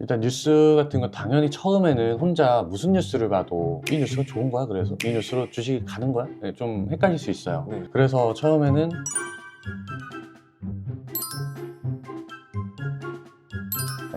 일단 뉴스 같은 거 당연히 처음에는 혼자 무슨 뉴스를 봐도 이 뉴스가 좋은 거야 그래서 이 뉴스로 주식이 가는 거야 네, 좀 헷갈릴 수 있어요 네. 그래서 처음에는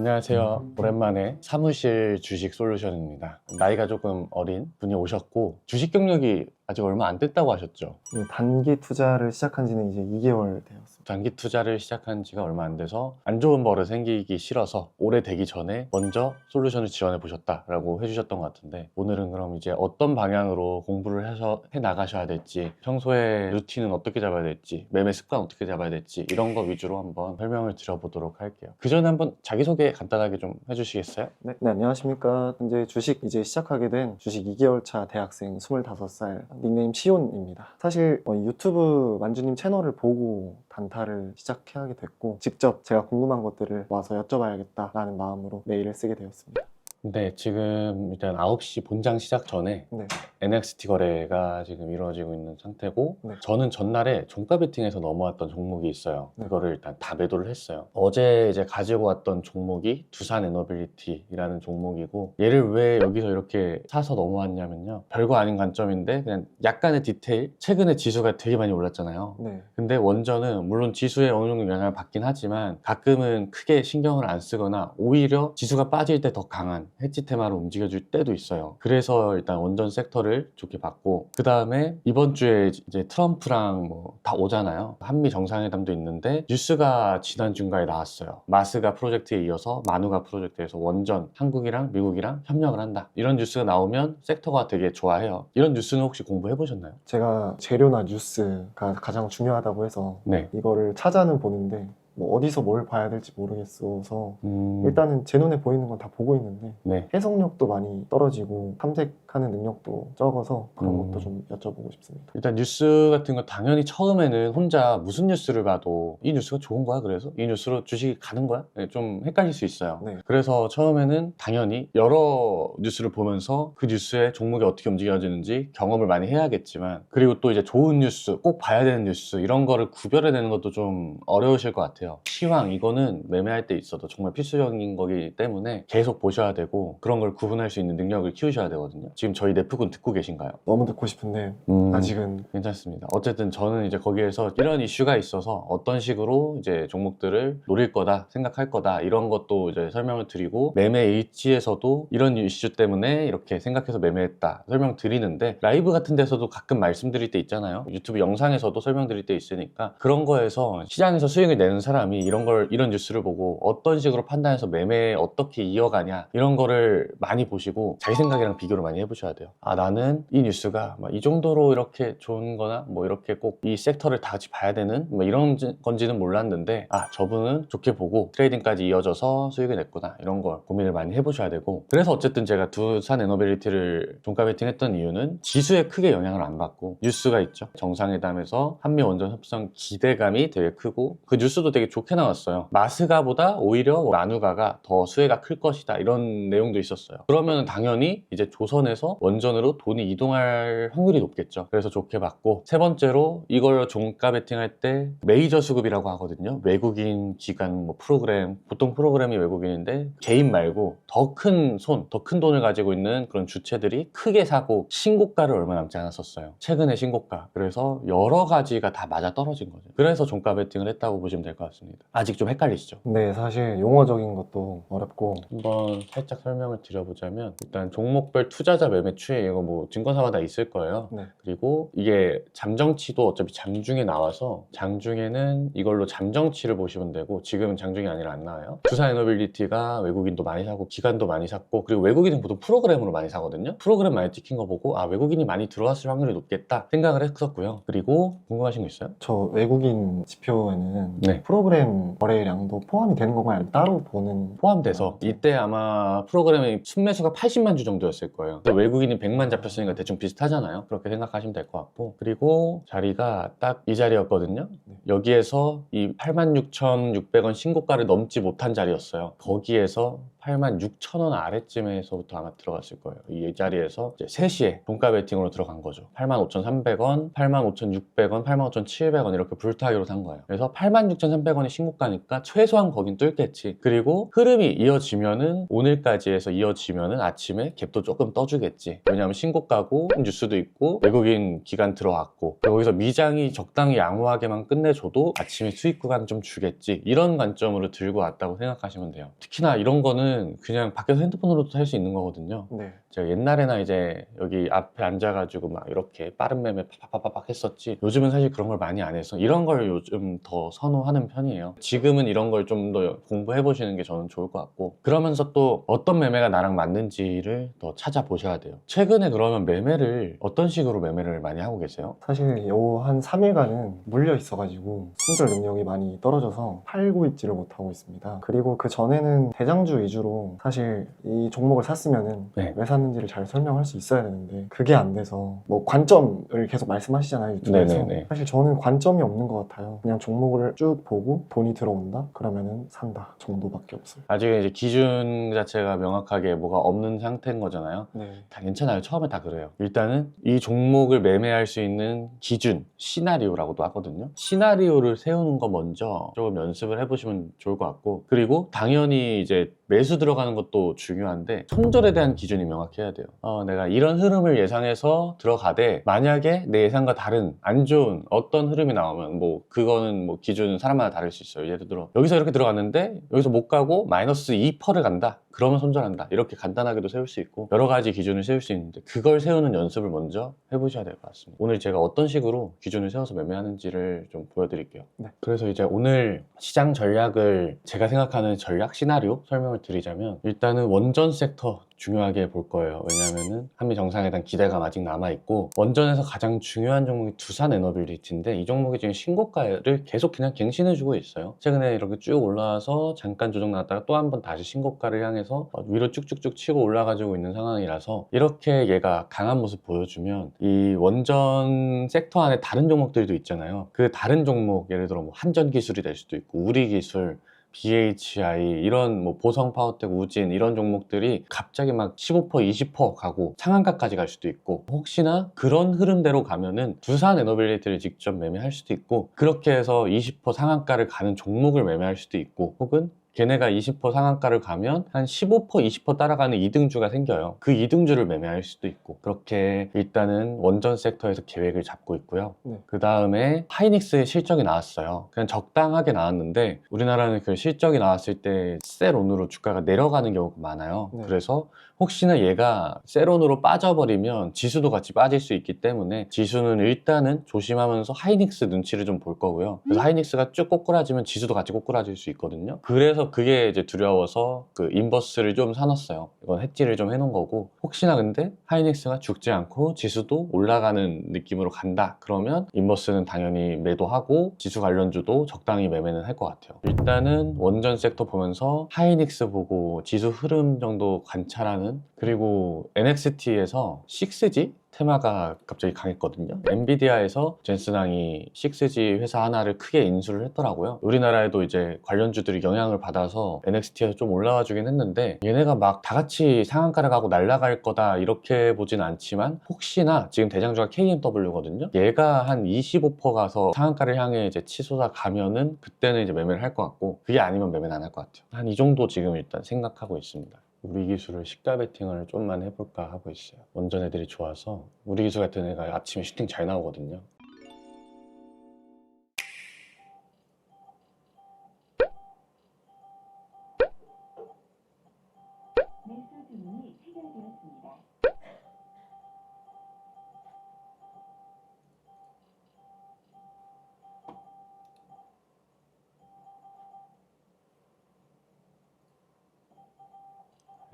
안녕하세요. 오랜만에 사무실 주식 솔루션입니다. 나이가 조금 어린 분이 오셨고 주식 경력이 아직 얼마 안 됐다고 하셨죠. 네, 단기 투자를 시작한 지는 이제 2개월 되었습니 다. 단기 투자를 시작한 지가 얼마 안 돼서 안 좋은 버릇 생기기 싫어서 오래 되기 전에 먼저 솔루션을 지원해 보셨다라고 해주셨던 것 같은데 오늘은 그럼 이제 어떤 방향으로 공부를 해서 해 나가셔야 될지 평소에 루틴은 어떻게 잡아야 될지 매매 습관 어떻게 잡아야 될지 이런 거 위주로 한번 설명을 드려보도록 할게요. 그 전에 한번 자기소개 간단하게 좀 해주시겠어요? 네, 네, 안녕하십니까. 현재 주식 이제 시작하게 된 주식 2개월 차 대학생 25살 닉네임 시온입니다. 사실 어, 유튜브 만주님 채널을 보고 단타를 시작하게 됐고 직접 제가 궁금한 것들을 와서 여쭤봐야겠다라는 마음으로 메일을 쓰게 되었습니다. 네, 지금 일단 9시 본장 시작 전에 네, NXT 거래가 지금 이루어지고 있는 상태고 네. 저는 전날에 종가 베팅에서 넘어왔던 종목이 있어요. 네. 그거를 일단 다 매도를 했어요. 어제 이제 가지고 왔던 종목이 두산 에너빌리티라는 종목이고 얘를 왜 여기서 이렇게 사서 넘어왔냐면요. 별거 아닌 관점인데 그냥 약간의 디테일. 최근에 지수가 되게 많이 올랐잖아요. 네, 근데 원전은 물론 지수에 어느 정도 영향을 받긴 하지만 가끔은 크게 신경을 안 쓰거나 오히려 지수가 빠질 때 더 강한 해지 테마로 움직여줄 때도 있어요. 그래서 일단 원전 섹터를 좋게 봤고 그 다음에 이번 주에 이제 트럼프랑 뭐 다 오잖아요. 한미 정상회담도 있는데 뉴스가 지난 주인가에 나왔어요. 마스가 프로젝트에 이어서 마누가 프로젝트에서 원전 한국이랑 미국이랑 협력을 한다. 이런 뉴스가 나오면 섹터가 되게 좋아해요. 이런 뉴스는 혹시 공부해 보셨나요? 제가 재료나 뉴스가 가장 중요하다고 해서 네. 이거를 찾아는 보는데 뭐 어디서 뭘 봐야 될지 모르겠어서 음, 일단은 제 눈에 보이는 건 다 보고 있는데 네. 해석력도 많이 떨어지고 탐색 하는 능력도 적어서 그런 음. 것도 좀 여쭤보고 싶습니다. 일단 뉴스 같은 거 당연히 처음에는 혼자 무슨 뉴스를 봐도 이 뉴스가 좋은 거야 그래서 이 뉴스로 주식이 가는 거야 네, 좀 헷갈릴 수 있어요 네. 그래서 처음에는 당연히 여러 뉴스를 보면서 그 뉴스의 종목이 어떻게 움직여지는지 경험을 많이 해야겠지만 그리고 또 이제 좋은 뉴스 꼭 봐야 되는 뉴스 이런 거를 구별해내는 것도 좀 어려우실 것 같아요 시황 이거는 매매할 때 있어도 정말 필수적인 거기 때문에 계속 보셔야 되고 그런 걸 구분할 수 있는 능력을 키우셔야 되거든요 지금 저희 넷북은 듣고 계신가요? 너무 듣고 싶은데 음. 아직은 괜찮습니다. 어쨌든 저는 이제 거기에서 이런 이슈가 있어서 어떤 식으로 이제 종목들을 노릴 거다, 생각할 거다, 이런 것도 이제 설명을 드리고, 매매 일지에서도 이런 이슈 때문에 이렇게 생각해서 매매했다, 설명 드리는데, 라이브 같은 데서도 가끔 말씀드릴 때 있잖아요. 유튜브 영상에서도 설명드릴 때 있으니까, 그런 거에서 시장에서 수익을 내는 사람이 이런 걸, 이런 뉴스를 보고 어떤 식으로 판단해서 매매에 어떻게 이어가냐, 이런 거를 많이 보시고, 자기 생각이랑 비교를 많이 해보 셔야 돼요. 아, 나는 이 뉴스가 막이 정도로 이렇게 좋은 거나 뭐 이렇게 꼭 이 섹터를 다 같이 봐야 되는 뭐 이런 지- 건지는 몰랐는데 아 저분은 좋게 보고 트레이딩까지 이어져서 수익을 냈구나 이런 걸 고민을 많이 해보셔야 되고. 그래서 어쨌든 제가 두산 에너빌리티를 종가 베팅했던 이유는 지수에 크게 영향을 안 받고 뉴스가 있죠. 정상회담에서 한미 원전 협상 기대감이 되게 크고 그 뉴스도 되게 좋게 나왔어요. 마스가보다 오히려 마누가가 더 수혜가 클 것이다 이런 내용도 있었어요. 그러면 당연히 이제 조선에서 원전으로 돈이 이동할 확률이 높겠죠. 그래서 좋게 봤고 세 번째로 이걸 종가 베팅할 때 메이저 수급이라고 하거든요. 외국인 기관 뭐 프로그램 보통 프로그램이 외국인인데 개인 말고 더 큰 손, 더 큰 돈을 가지고 있는 그런 주체들이 크게 사고 신고가를 얼마 남지 않았었어요. 최근에 신고가. 그래서 여러 가지가 다 맞아 떨어진 거죠. 그래서 종가 베팅을 했다고 보시면 될 것 같습니다. 아직 좀 헷갈리시죠? 네 사실 용어적인 것도 어렵고 한번 살짝 설명을 드려보자면 일단 종목별 투자자 매매 추이 이거 뭐 증권사마다 있을 거예요. 네. 그리고 이게 잠정치도 어차피 장중에 나와서 장중에는 이걸로 잠정치를 보시면 되고 지금은 장중이 아니라 안 나와요. 두산 에너빌리티가 외국인도 많이 사고 기관도 많이 샀고 그리고 외국인은 보통 프로그램으로 많이 사거든요. 프로그램 많이 찍힌 거 보고 아 외국인이 많이 들어왔을 확률이 높겠다 생각을 했었고요. 그리고 궁금하신 거 있어요? 저 외국인 지표에는 네. 프로그램 거래량도 포함이 되는 건가요? 따로 보는 포함돼서 이때 아마 프로그램의 순매수가 80만 주 정도였을 거예요. 외국인이 100만 잡혔으니까 대충 비슷하잖아요. 그렇게 생각하시면 될 것 같고 그리고 자리가 딱 이 자리였거든요. 네. 여기에서 이 86,600원 신고가를 넘지 못한 자리였어요. 거기에서 8만 6천 원 아래쯤에서부터 아마 들어갔을 거예요. 이 자리에서 이제 3시에 종가 베팅으로 들어간 거죠. 8만 5,300원, 8만 5,600원, 8만 5,700원 이렇게 불타기로 산 거예요. 그래서 8만 6,300원이 신고가니까 최소한 거긴 뚫겠지. 그리고 흐름이 이어지면은 오늘까지 해서 이어지면은 아침에 갭도 조금 떠주겠지. 왜냐하면 신고가고 뉴스도 있고 외국인 기간 들어왔고 거기서 미장이 적당히 양호하게만 끝내줘도 아침에 수익 구간 좀 주겠지. 이런 관점으로 들고 왔다고 생각하시면 돼요. 특히나 이런 거는 그냥 밖에서 핸드폰으로도 할수 있는 거거든요. 네. 제가 옛날에나 이제 여기 앞에 앉아가지고 막 이렇게 빠른 매매 팍팍팍팍 했었지 요즘은 사실 그런 걸 많이 안 해서 이런 걸 요즘 더 선호하는 편이에요 지금은 이런 걸 좀 더 공부해 보시는 게 저는 좋을 것 같고 그러면서 또 어떤 매매가 나랑 맞는지를 더 찾아보셔야 돼요 최근에 그러면 매매를 어떤 식으로 매매를 많이 하고 계세요? 사실 요 한 3일간은 물려 있어가지고 손절 능력이 많이 떨어져서 팔고 있지를 못하고 있습니다. 그리고 그 전에는 대장주 위주로 사실 이 종목을 샀으면은 네. 왜 샀는지를 잘 설명할 수 있어야 되는데 그게 안 돼서 뭐 관점을 계속 말씀하시잖아요 유튜브에서 네네네. 사실 저는 관점이 없는 것 같아요. 그냥 종목을 쭉 보고 돈이 들어온다 그러면은 산다 정도밖에 없어요. 아직 이제 기준 자체가 명확하게 뭐가 없는 상태인 거잖아요 네. 다 괜찮아요. 처음에 다 그래요. 일단은 이 종목을 매매할 수 있는 기준, 시나리오라고도 하거든요. 시나리오를 세우는 거 먼저 조금 연습을 해보시면 좋을 것 같고, 그리고 당연히 이제 매수 들어가는 것도 중요한데, 손절에 대한 기준이 명확해야 돼요. 어, 내가 이런 흐름을 예상해서 들어가되, 만약에 내 예상과 다른 안 좋은 어떤 흐름이 나오면, 뭐, 그거는 뭐 기준은 사람마다 다를 수 있어요. 예를 들어, 여기서 이렇게 들어갔는데, 여기서 못 가고 마이너스 2%를 간다. 그러면 손절한다. 이렇게 간단하게도 세울 수 있고 여러 가지 기준을 세울 수 있는데 그걸 세우는 연습을 먼저 해보셔야 될 것 같습니다. 오늘 제가 어떤 식으로 기준을 세워서 매매하는지를 좀 보여드릴게요. 네. 그래서 이제 오늘 시장 전략을 제가 생각하는 전략 시나리오 설명을 드리자면 일단은 원전 섹터 중요하게 볼 거예요. 왜냐하면은 한미 정상회담 기대감 아직 남아 있고 원전에서 가장 중요한 종목이 두산 에너빌리티인데 이 종목이 지금 신고가를 계속 그냥 갱신해주고 있어요. 최근에 이렇게 쭉 올라와서 잠깐 조정 나왔다가 또 한 번 다시 신고가를 향해서 위로 쭉쭉쭉 치고 올라가지고 있는 상황이라서 이렇게 얘가 강한 모습 보여주면 이 원전 섹터 안에 다른 종목들도 있잖아요. 그 다른 종목 예를 들어 뭐 한전 기술이 될 수도 있고 우리 기술 BHI 이런 뭐 보성 파워텍 우진 이런 종목들이 갑자기 막 15% 20% 가고 상한가까지 갈 수도 있고 혹시나 그런 흐름대로 가면은 두산 에너빌리티를 직접 매매할 수도 있고 그렇게 해서 20% 상한가를 가는 종목을 매매할 수도 있고 혹은 걔네가 20% 상한가를 가면 한 15% 20% 따라가는 이등주가 생겨요. 그 이등주를 매매할 수도 있고 그렇게 일단은 원전 섹터에서 계획을 잡고 있고요. 네. 그 다음에 하이닉스의 실적이 나왔어요. 그냥 적당하게 나왔는데 우리나라는 그 실적이 나왔을 때 셀 온으로 주가가 내려가는 경우가 많아요. 네. 그래서 혹시나 얘가 셀온으로 빠져버리면 지수도 같이 빠질 수 있기 때문에 지수는 일단은 조심하면서 하이닉스 눈치를 좀 볼 거고요. 그래서 하이닉스가 쭉 꼬꾸라지면 지수도 같이 꼬꾸라질 수 있거든요. 그래서 그게 이제 두려워서 그 인버스를 좀 사놨어요. 이건 해지를 좀 해놓은 거고 혹시나 근데 하이닉스가 죽지 않고 지수도 올라가는 느낌으로 간다. 그러면 인버스는 당연히 매도하고 지수 관련주도 적당히 매매는 할 것 같아요. 일단은 원전 섹터 보면서 하이닉스 보고 지수 흐름 정도 관찰하는 그리고 NXT에서 6G 테마가 갑자기 강했거든요. 엔비디아에서 젠슨항이 6G 회사 하나를 크게 인수를 했더라고요. 우리나라에도 이제 관련주들이 영향을 받아서 NXT에서 좀 올라와 주긴 했는데 얘네가 막 다 같이 상한가를 가고 날아갈 거다 이렇게 보진 않지만 혹시나 지금 대장주가 KMW거든요. 얘가 한 25% 가서 상한가를 향해 이제 치솟아 가면은 그때는 이제 매매를 할 것 같고 그게 아니면 매매는 안 할 것 같아요. 한 이 정도 지금 일단 생각하고 있습니다. 우리 기술을 시가 베팅을 좀만 해볼까 하고 있어요. 원전 애들이 좋아서 우리 기술 같은 애가 아침에 슈팅 잘 나오거든요.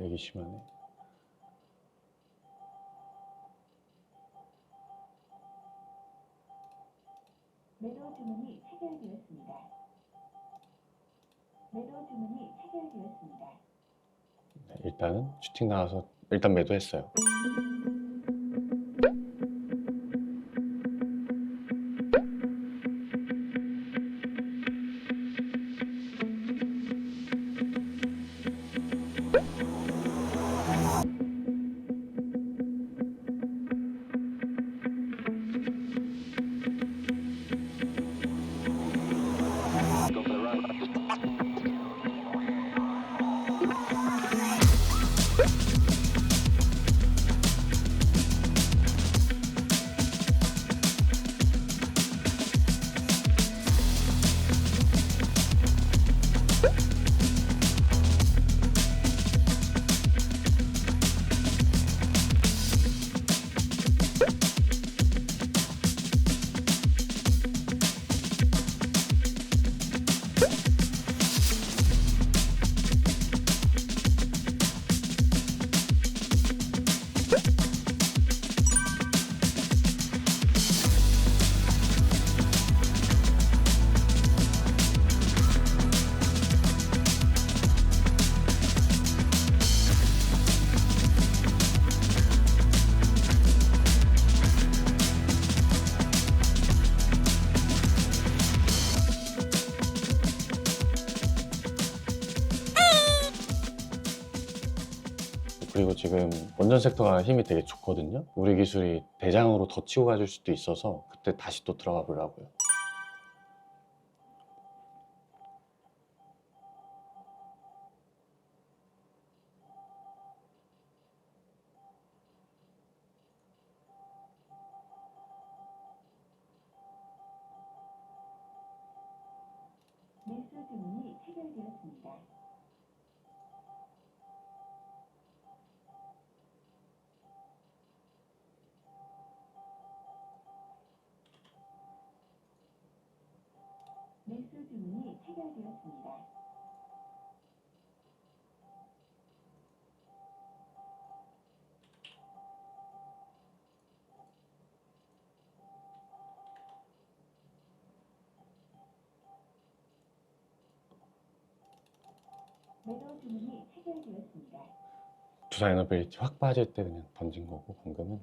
얘기 심하네. 매도 주문이 체결되었습니다. 매도 주문이 체결되었습니다. 네, 일단은 슈팅 나와서 일단 매도했어요. 지금 원전 섹터가 힘이 되게 좋거든요. 우리 기술이 대장으로 더 치고 가줄 수도 있어서 그때 다시 또 들어가 보려고요. 매수 주문이 체결되었습니다. 되었습니다. 주문이 체결되었습니다. 두산 에너빌리티 확 빠질 때 그냥 던진 거고 방금은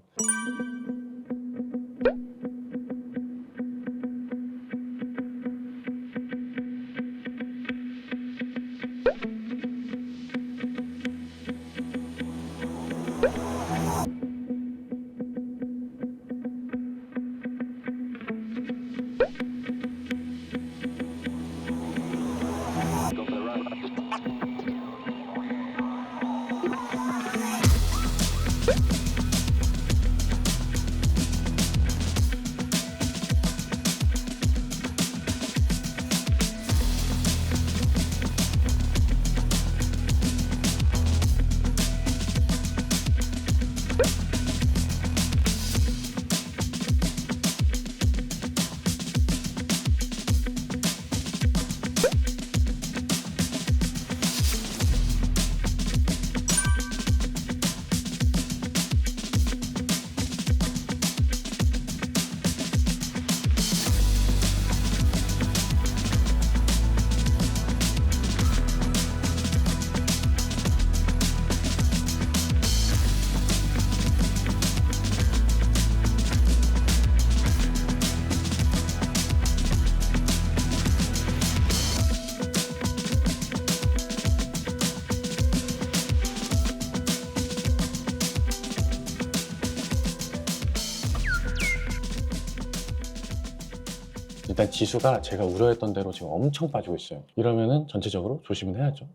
일단 지수가 제가 우려했던 대로 지금 엄청 빠지고 있어요. 이러면은 전체적으로 조심은 해야죠.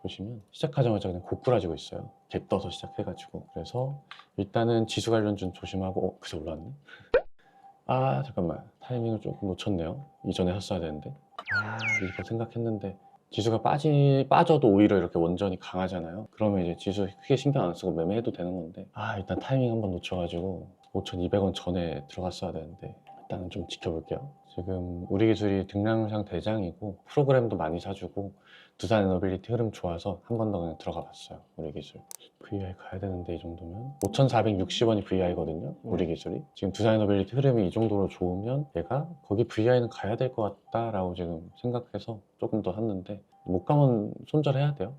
보시면 시작하자마자 그냥 고꾸라지고 있어요. 개 떠서 시작해가지고 그래서 일단은 지수 관련주 조심하고 어 그새 올라왔네. 아 잠깐만 타이밍을 조금 놓쳤네요. 이전에 샀어야 되는데 아 이거 생각했는데 지수가 빠지 빠져도 오히려 이렇게 원전이 강하잖아요. 그러면 이제 지수 크게 신경 안 쓰고 매매해도 되는 건데 아 일단 타이밍 한번 놓쳐가지고 5,200원 전에 들어갔어야 되는데 일단은 좀 지켜볼게요. 지금 우리 기술이 등량상 대장이고 프로그램도 많이 사주고 두산 에너빌리티 흐름 좋아서 한 번 더 그냥 들어가 봤어요. 우리 기술. VI 가야 되는데 이 정도면 5,460원이 VI거든요. 우리 기술이. 지금 두산 에너빌리티 흐름이 이 정도로 좋으면 얘가 거기 VI는 가야 될 것 같다라고 지금 생각해서 조금 더 샀는데 못 가면 손절해야 돼요.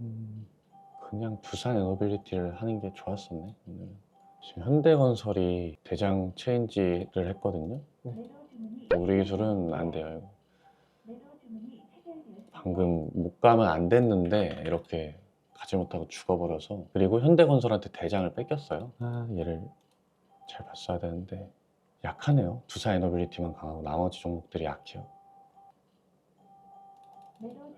음, 그냥 두산 에너빌리티를 하는 게 좋았었네. 오늘. 지금 현대건설이 대장 체인지를 했거든요. 우리 기술은 안 돼요. 이거. 방금 못 가면 안 됐는데 이렇게 가지 못하고 죽어버려서 그리고 현대건설한테 대장을 뺏겼어요. 아 얘를 잘 봤어야 되는데 약하네요. 두산 에너빌리티만 강하고 나머지 종목들이 약해요.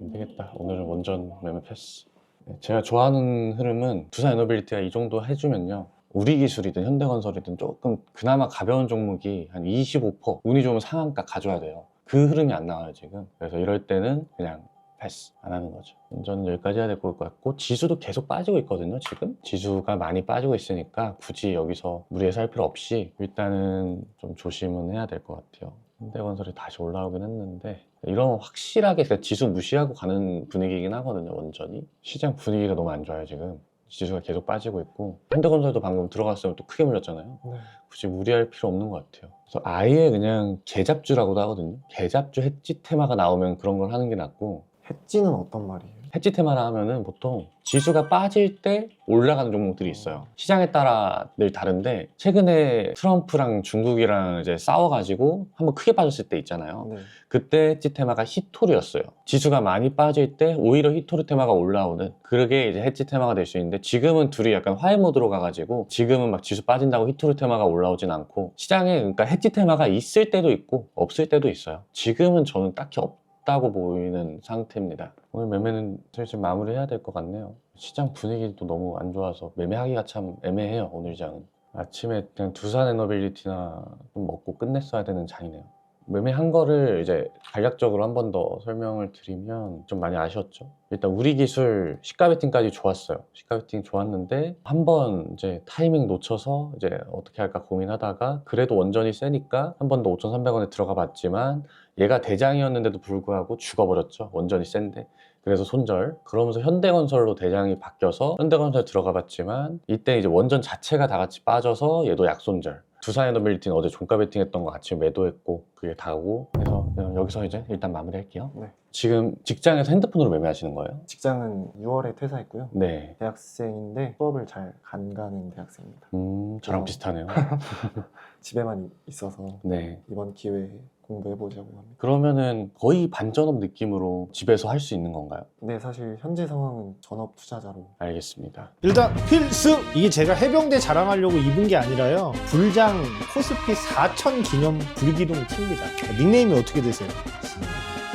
안 되겠다. 오늘은 원전 매매 패스. 네, 제가 좋아하는 흐름은 두산 에너빌리티가 이 정도 해주면요. 우리 기술이든 현대건설이든 조금 그나마 가벼운 종목이 한 25% 운이 좋으면 상한가 가져야 돼요. 그 흐름이 안 나와요 지금. 그래서 이럴 때는 그냥 패스 안 하는 거죠. 운전은 여기까지 해야 될 것 같고 지수도 계속 빠지고 있거든요 지금. 지수가 많이 빠지고 있으니까 굳이 여기서 무리해서 할 필요 없이 일단은 좀 조심은 해야 될 것 같아요. 현대건설이 다시 올라오긴 했는데 이런 확실하게 지수 무시하고 가는 분위기이긴 하거든요 원전이 시장 분위기가 너무 안 좋아요 지금 지수가 계속 빠지고 있고 현대건설도 방금 들어갔으면 또 크게 물렸잖아요 네. 굳이 무리할 필요 없는 것 같아요 그래서 아예 그냥 개잡주라고도 하거든요 개잡주 해지 테마가 나오면 그런 걸 하는 게 낫고 햇지는 어떤 말이에요? 해지 테마라 하면은 보통 지수가 빠질 때 올라가는 종목들이 있어요. 시장에 따라 늘 다른데 최근에 트럼프랑 중국이랑 이제 싸워가지고 한번 크게 빠졌을 때 있잖아요. 네. 그때 해지 테마가 히토류였어요. 지수가 많이 빠질 때 오히려 히토류 테마가 올라오는 그게 이제 해지 테마가 될 수 있는데 지금은 둘이 약간 화해 모드로 가가지고 지금은 막 지수 빠진다고 히토류 테마가 올라오진 않고 시장에 그러니까 해지 테마가 있을 때도 있고 없을 때도 있어요. 지금은 저는 딱히 없 다고 보이는 상태입니다. 오늘 매매는 슬슬 마무리해야 될 것 같네요. 시장 분위기도 너무 안 좋아서 매매하기가 참 애매해요. 오늘 장은. 아침에 그냥 두산 에너빌리티나 좀 먹고 끝냈어야 되는 장이네요. 매매한 거를 이제 간략적으로 한 번 더 설명을 드리면 좀 많이 아쉬웠죠. 일단 우리 기술 시가 베팅까지 좋았어요. 시가 베팅 좋았는데 한 번 이제 타이밍 놓쳐서 이제 어떻게 할까 고민하다가 그래도 원전이 세니까 한 번 더 5,300원에 들어가 봤지만 얘가 대장이었는데도 불구하고 죽어버렸죠. 원전이 센데. 그래서 손절. 그러면서 현대건설로 대장이 바뀌어서 현대건설 들어가 봤지만 이때 이제 원전 자체가 다 같이 빠져서 얘도 약손절. 두산 에너빌리티는 어제 종가 베팅했던 거 아침에 매도했고 그게 다고 그래서 여기서 이제 일단 마무리할게요. 네. 지금 직장에서 핸드폰으로 매매하시는 거예요? 직장은 6월에 퇴사했고요. 네. 대학생인데 수업을 잘 안 가는 대학생입니다. 음, 저랑 어. 비슷하네요. 집에만 있어서 네. 이번 기회에 공부해보자고 합니다. 그러면은 거의 반전업 느낌으로 집에서 할 수 있는 건가요? 근데 사실 현재 상황은 전업 투자자로 알겠습니다. 일단 필승! 이게 제가 해병대 자랑하려고 입은 게 아니라요. 불장 코스피 4천 기념 불기둥 팁니다. 닉네임이 어떻게 되세요?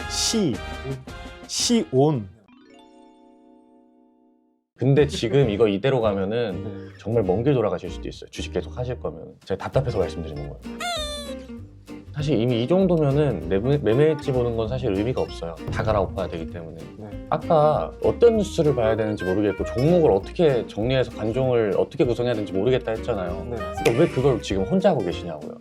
시, 시온. 근데 지금 이거 이대로 가면은 네. 정말 먼 길 돌아가실 수도 있어요. 주식 계속 하실 거면. 제가 답답해서 말씀드리는 거예요. 사실 이미 이 정도면은 매매, 매매했지 보는 건 사실 의미가 없어요. 다 갈아엎어야 되기 때문에. 네. 아까 어떤 뉴스를 봐야 되는지 모르겠고 종목을 어떻게 정리해서 관종을 어떻게 구성해야 되는지 모르겠다 했잖아요. 네. 그러니까 왜 그걸 지금 혼자 하고 계시냐고요.